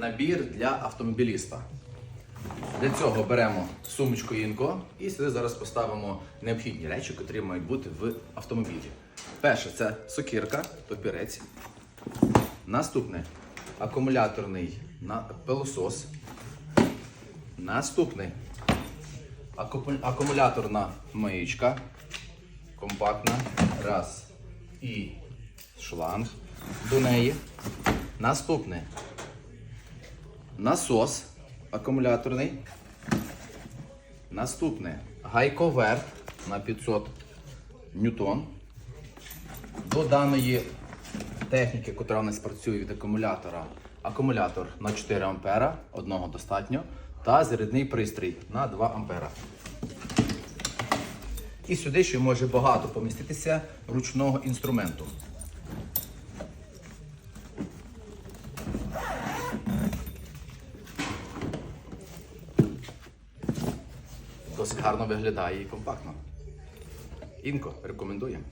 набір для автомобіліста. Для цього беремо сумочку Інко і сюди зараз поставимо необхідні речі, які мають бути в автомобілі. Перше це сокирка, топірець. Наступне акумуляторний пилосос. Наступний акумуляторна миючка. Компактна. Раз. І шланг до неї. Наступне насос акумуляторний. Наступне гайковерт на 500 ньютон. До даної техніки, яка у нас працює від акумулятора, акумулятор на 4 ампера, одного достатньо, та зарядний пристрій на 2 ампера. І сюди ще може багато поміститися ручного інструменту. Досить гарно виглядає і компактно. Інко, рекомендуємо.